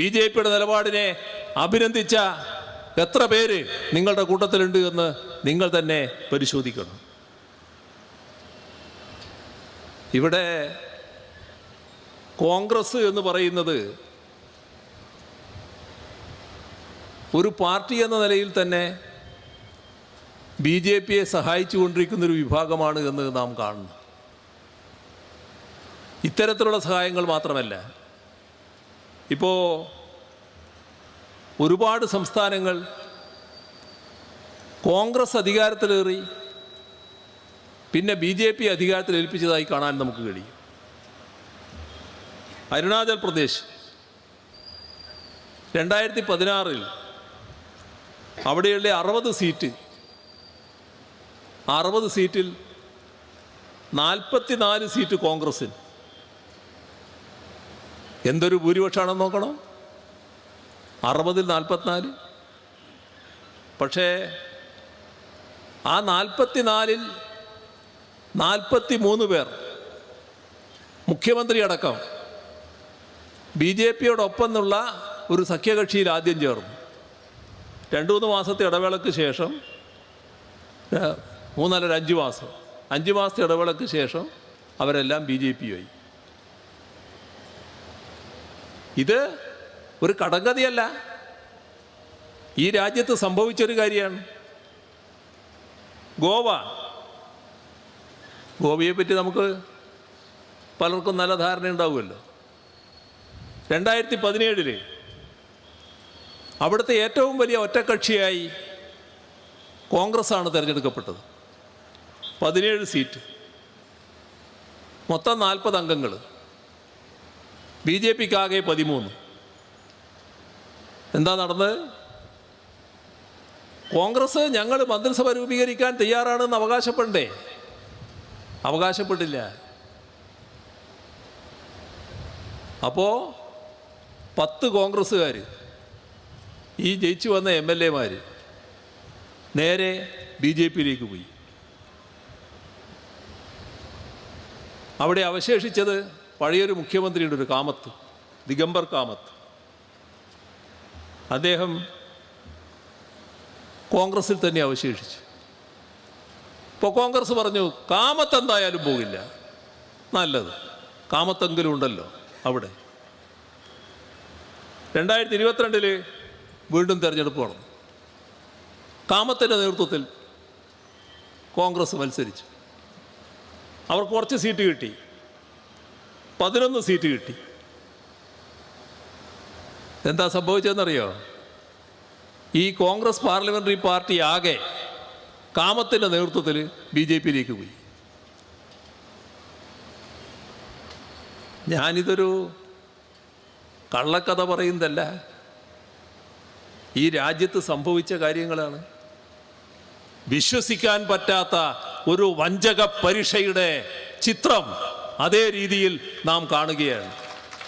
B J പിയുടെ നിലപാടിനെ അഭിനന്ദിച്ച എത്ര പേര് നിങ്ങളുടെ കൂട്ടത്തിലുണ്ട് എന്ന് നിങ്ങൾ തന്നെ പരിശോധിക്കണം. ഇവിടെ കോൺഗ്രസ് എന്ന് പറയുന്നത് ഒരു പാർട്ടി എന്ന നിലയിൽ തന്നെ ബി ജെ പിയെ സഹായിച്ചുകൊണ്ടിരിക്കുന്ന ഒരു വിഭാഗമാണ് എന്ന് നാം കാണുന്നു. ഇത്തരത്തിലുള്ള സഹായങ്ങൾ മാത്രമല്ല ഇപ്പോൾ ഒരുപാട് സംസ്ഥാനങ്ങൾ കോൺഗ്രസ് അധികാരത്തിലേറി പിന്നെ ബി ജെ പി അധികാരത്തിൽ ഏൽപ്പിച്ചതായി കാണാൻ നമുക്ക് കഴിയും. അരുണാചൽ പ്രദേശ് രണ്ടായിരത്തി പതിനാറിൽ അവിടെയുള്ള അറുപത് സീറ്റ് അറുപത് സീറ്റിൽ നാൽപ്പത്തിനാല് സീറ്റ് കോൺഗ്രസിന് എന്തൊരു ഭൂരിപക്ഷമാണെന്ന് നോക്കണം? അറുപതിൽ നാൽപ്പത്തിനാല്. പക്ഷേ ആ നാൽപ്പത്തിനാലിൽ നാൽപ്പത്തി മൂന്ന് പേർ മുഖ്യമന്ത്രി അടക്കം ബി ജെ പിയോടൊപ്പം എന്നുള്ള ഒരു സഖ്യകക്ഷിയിൽ ആദ്യം ചേർന്നു. രണ്ട് മൂന്ന് മാസത്തെ ഇടവേളയ്ക്ക് ശേഷം ഏഹ്, മൂന്നല്ലര അഞ്ച് മാസം. അഞ്ച് മാസത്തെ ഇടവേളയ്ക്ക് ശേഷം അവരെല്ലാം ബി ജെ പിയായി ഇത് ഒരു കടങ്കഥയല്ല. ഈ രാജ്യത്ത് സംഭവിച്ചൊരു കാര്യമാണ്. ഗോവ. ഗോവയെ പറ്റി നമുക്ക് പലർക്കും നല്ല ധാരണ ഉണ്ടാവുമല്ലോ. രണ്ടായിരത്തി പതിനേഴിൽ അവിടുത്തെ ഏറ്റവും വലിയ ഒറ്റക്കക്ഷിയായി കോൺഗ്രസ്സാണ് തിരഞ്ഞെടുക്കപ്പെട്ടത്. പതിനേഴ് സീറ്റ്. മൊത്തം നാൽപ്പത് അംഗങ്ങൾ ബി ജെ പിക്ക് ആകെ പതിമൂന്ന്. എന്താ നടന്നത് കോൺഗ്രസ് ഞങ്ങൾ മന്ത്രിസഭ രൂപീകരിക്കാൻ തയ്യാറാണെന്ന് അവകാശപ്പെടണ്ടേ അവകാശപ്പെട്ടില്ല. അപ്പോൾ പത്ത് കോൺഗ്രസ്സുകാർ ഈ ജയിച്ചു വന്ന എം എൽ എമാർ നേരെ ബി ജെ പിയിലേക്ക് പോയി. അവിടെ അവശേഷിച്ചത് പഴയൊരു മുഖ്യമന്ത്രിയുടെ ഒരു കാമത്ത് ദിഗംബർ കാമത്ത്. അദ്ദേഹം കോൺഗ്രസിൽ തന്നെ അവശേഷിച്ചു. ഇപ്പോൾ കോൺഗ്രസ് പറഞ്ഞു കാമത്ത് എന്തായാലും പോകില്ല. നല്ലത്. കാമത്തെങ്കിലും ഉണ്ടല്ലോ അവിടെ. രണ്ടായിരത്തി ഇരുപത്തിരണ്ടിൽ വീണ്ടും തിരഞ്ഞെടുപ്പ് നടന്നു. കാമത്തിന്റെ നേതൃത്വത്തിൽ കോൺഗ്രസ് മത്സരിച്ചു. അവർക്ക് കുറച്ച് സീറ്റ് കിട്ടി. പതിനൊന്ന് സീറ്റ് കിട്ടി. എന്താ സംഭവിച്ചതെന്നറിയോ? ഈ കോൺഗ്രസ് പാർലമെന്ററി പാർട്ടി ആകെ കാമത്തിന്റെ നേതൃത്വത്തിൽ ബി ജെ പിയിലേക്ക് പോയി. ഞാനിതൊരു കള്ളക്കഥ പറയുന്നതല്ല. ഈ രാജ്യത്ത് സംഭവിച്ച കാര്യങ്ങളാണ്. വിശ്വസിക്കാൻ പറ്റാത്ത ഒരു വഞ്ചക പരീക്ഷയുടെ ചിത്രം അതേ രീതിയിൽ നാം കാണുകയാണ്.